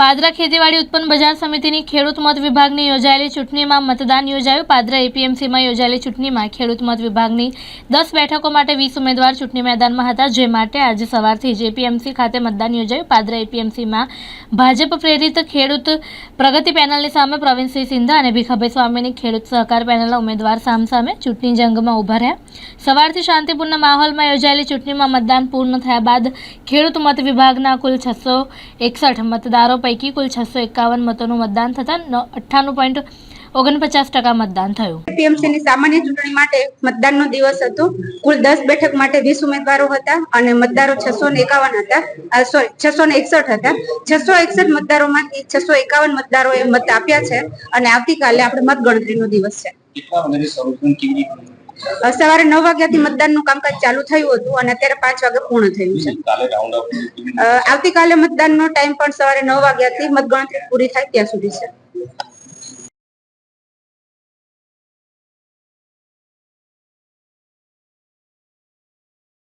પાદરા ખેતીવાડી ઉત્પન્ન બજાર સમિતિની ખેડૂત મત વિભાગની યોજાયેલી ચૂંટણીમાં મતદાન યોજાયું. પાદરા એપીએમસીમાં યોજાયેલી ચૂંટણીમાં ખેડૂત મત વિભાગની દસ બેઠકો માટે વીસ ઉમેદવાર ચૂંટણી મેદાનમાં હતા. જે માટે આજે સવારથી જ એપીએમસી ખાતે મતદાન યોજાયું. પાદરા એપીએમસીમાં ભાજપ પ્રેરિત ખેડૂત પ્રગતિ પેનલની સામે પ્રવીણસિંહ સિંધા અને ભીખાભાઈ સ્વામીની ખેડૂત સહકાર પેનલના ઉમેદવાર સામસામે ચૂંટણી જંગમાં ઊભા રહ્યા. સવારથી શાંતિપૂર્ણ માહોલમાં યોજાયેલી ચૂંટણીમાં મતદાન પૂર્ણ થયા બાદ ખેડૂત મત વિભાગના કુલ છસો એકસઠ મતદારો પૈકી કુલ છસો એકાવન મતોનું મતદાન થતાં અઠ્ઠાણું પોઈન્ટ ઓગણપચાસ ટકા મતદાન થયું. TMC ની સામાન્ય ચૂંટણી માટે મતદાનનો દિવસ હતો. કુલ દસ બેઠક માટે વીસ ઉમેદવારો હતા અને મતદારો છસો ને એકાવન હતા. સોરી છસો ને એકસઠ હતા. છસો એકસઠ મતદારોમાંથી છસો એકાવન મતદારોએ મત આપ્યા છે અને આવતીકાલે આપણે મતગણતરીનો દિવસ છે. સવારે નવ વાગ્યાથી મતદાનનું કામકાજ ચાલુ થયું હતું અને અત્યારે પાંચ વાગે પૂર્ણ થયું છે. આવતીકાલે મતદાનનો ટાઈમ પણ સવારે નવ વાગ્યાથી મતગણતરી પૂરી થાય ત્યાં સુધી છે.